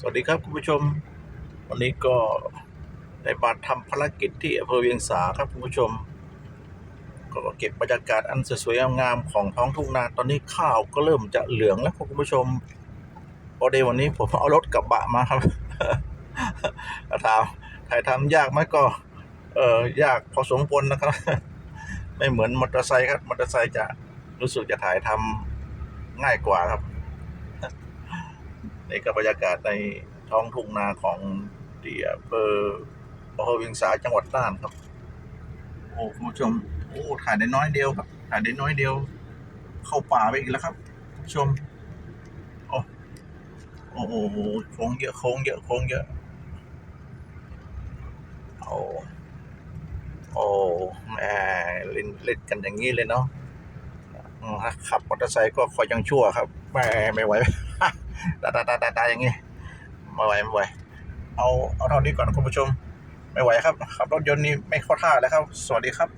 สวัสดีครับคุณผู้ชม วันนี้ก็ได้มาทำภารกิจที่อำเภอเวียงสาครับคุณผู้ชม ก็เก็บบรรยากาศอันสวยๆงามๆของท้องทุ่งนาตอนนี้ข้าวก็เริ่มจะเหลืองแล้วครับคุณผู้ชมพอดีวันนี้ผมเอารถกระบะมาครับถามถ่ายทำยากไหมก็เออยากพอสมควรนะครับ ไม่เหมือนมอเตอร์ไซค์ครับมอเตอร์ไซค์จะรู้สึกจะถ่ายทำง่ายกว่าครับ นกับบรรยากาศในท้องทุ่งนาของที่อำเภออำเภอเวียงสาจังหวัดน่านครับ โอ้คุณผู้ชมโอ้ถ่ายได้น้อยเดียวครับถ่ายได้น้อยเดียว เข้าป่าไปอีกแล้วครับผู้ชมโอ้โอ้โหโค้งเยอะโค้งเยอะโค้งเยอะโอ้โอ้แหมเล่นเล่นกันอย่างนี้เลยเนาะ ขับมอเตอร์ไซค์ก็คอยยังชั่วครับ ไม่ไม่ไหวตาตาตาตาตาอย่างงี้ไม่ไหวไม่ไหว เอาเอาเท่านี้ก่อนคุณผู้ชม ไม่ไหวครับขับรถยนต์นี่ไม่เข้าท่าแล้วครับ สวัสดีครับ